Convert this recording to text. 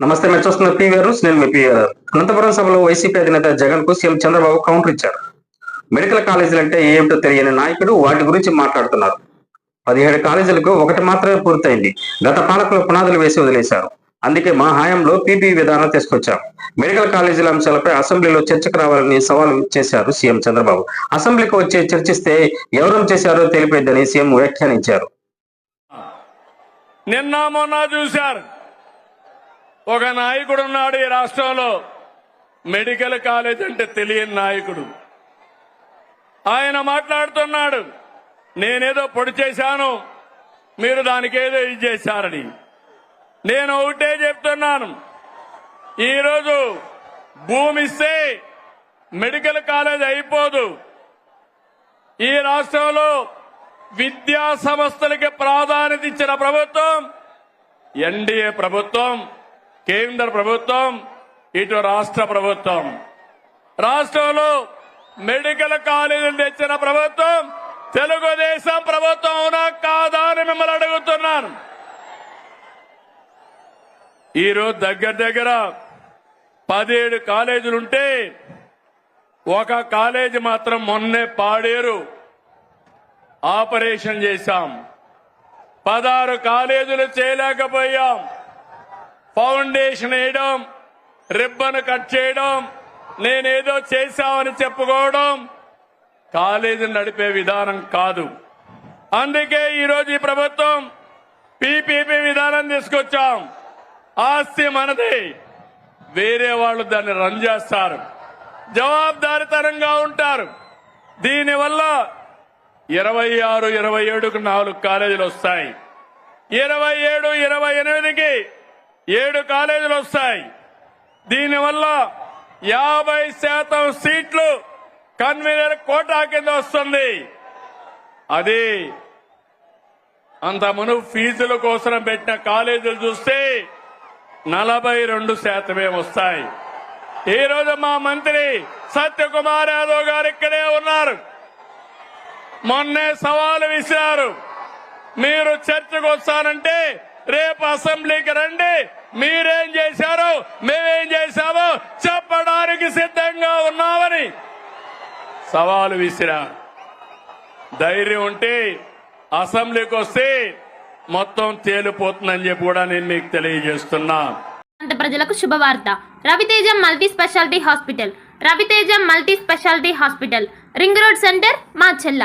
నమస్తే మీరు చూస్తున్న పీవీఆర్ న్యూస్. నేను మీ పీవీఆర్ అనంతపురం సభలో వైసీపీ అధినేత జగన్కు సీఎం చంద్రబాబు కౌంటర్ ఇచ్చారు. మెడికల్ కాలేజీలు అంటే ఏమిటో తెలియని నాయకుడు వాటి గురించి మాట్లాడుతున్నారు. పదిహేడు కాలేజీలకు ఒకటి మాత్రమే పూర్తయింది. గత పాలకులు పునాదులు వేసి వదిలేశారు. అందుకే మా హయాంలో పీపీ విధానం తీసుకొచ్చాం. మెడికల్ కాలేజీల అంశాలపై అసెంబ్లీలో చర్చకు రావాలని సవాల్ చేశారు సీఎం చంద్రబాబు. అసెంబ్లీకి వచ్చి చర్చిస్తే ఎవరం చేశారో తెలిపేద్దని సీఎం వ్యాఖ్యానించారు. నిన్న మొన్న చూశారు. ఒక నాయకుడు ఉన్నాడు ఈ రాష్ట్రంలో. మెడికల్ కాలేజ్ అంటే తెలియని నాయకుడు. ఆయన మాట్లాడుతున్నాడు నేనేదో పొడి చేశాను మీరు దానికి ఏదో ఇది చేశారని. నేను ఒకటే చెప్తున్నాను ఈరోజు భూమి ఇస్తే మెడికల్ కాలేజ్ అయిపోదు. ఈ రాష్ట్రంలో విద్యా సంస్థలకి ప్రాధాన్యత ఇచ్చిన ప్రభుత్వం ఎన్డీఏ ప్రభుత్వం కేంద్ర ప్రభుత్వం ఇటు రాష్ట్ర ప్రభుత్వం. రాష్ట్రంలో మెడికల్ కాలేజీలు తెచ్చిన ప్రభుత్వం తెలుగుదేశం ప్రభుత్వం అవునా కాదా అని మిమ్మల్ని అడుగుతున్నాను. ఈరోజు దగ్గర దగ్గర పదిహేడు కాలేజీలుంటే ఒక కాలేజీ మాత్రం మొన్నే పాడేరు. ఆపరేషన్ చేశాం. పదహారు కాలేజీలు చేయలేకపోయాం. ఫౌండేషన్ వేయడం రిబ్బన్ కట్ చేయడం నేనేదో చేశామని చెప్పుకోవడం కాలేజీని నడిపే విధానం కాదు. అందుకే ఈరోజు ఈ ప్రభుత్వం పీపీపీ విధానం తీసుకొచ్చాం. ఆస్తి మనది. వేరే వాళ్ళు దాన్ని రన్ చేస్తారు. జవాబుదారితనంగా ఉంటారు. దీనివల్ల ఇరవై ఆరు ఇరవై ఏడుకు నాలుగు కాలేజీలు వస్తాయి. ఇరవై ఏడు ఇరవై ఎనిమిదికి ఏడు కాలేజీలు వస్తాయి. దీనివల్ల యాభై శాతం సీట్లు కన్వీనర్ కోటా కింద వస్తుంది. అది అంత మును ఫీజుల కోసం పెట్టిన కాలేజీలు చూస్తే నలభై రెండు శాతమే వస్తాయి. ఈ రోజు మా మంత్రి సత్యకుమార్ యాదవ్ గారు ఇక్కడే ఉన్నారు. మొన్నే సవాలు విసిరారు. మీరు చర్చకు వస్తానంటే రేపు అసెంబ్లీకి రండి. మీరేం చేశారో మేమేం చేశామో చెప్పడానికి సిద్ధంగా ఉన్నామని. సవాలు విసిరా. ధైర్యం ఉంటే అసెంబ్లీకి వస్తే మొత్తం తేలిపోతుందని చెప్పి కూడా నేను మీకు తెలియజేస్తున్నా. ప్రజలకు శుభవార్త. Raviteja multi speciality hospital. Raviteja multi speciality hospital. Ring road center మా చెల్ల.